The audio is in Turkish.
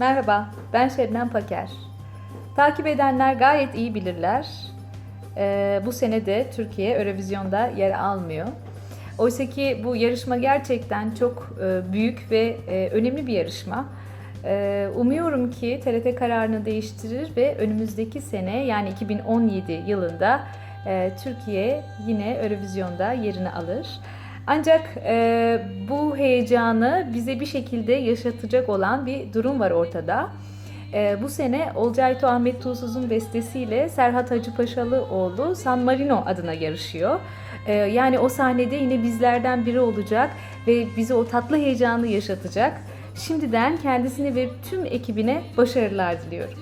Merhaba, ben Şebnem Paker. Takip edenler gayet iyi bilirler. Ee, bu sene de Türkiye Eurovizyon'da yer almıyor. Oysa ki bu yarışma gerçekten çok e, büyük ve e, önemli bir yarışma. Ee, umuyorum ki TRT kararını değiştirir ve önümüzdeki sene yani 2017 yılında e, Türkiye yine Eurovizyon'da yerini alır. Ancak e, bu heyecanı bize bir şekilde yaşatacak olan bir durum var ortada. E, bu sene Olcayto Ahmet Tuğsuz'un bestesiyle Serhat Hacıpaşalıoğlu San Marino adına yarışıyor. E, yani o sahnede yine bizlerden biri olacak ve bize o tatlı heyecanı yaşatacak. Şimdiden kendisine ve tüm ekibine başarılar diliyorum.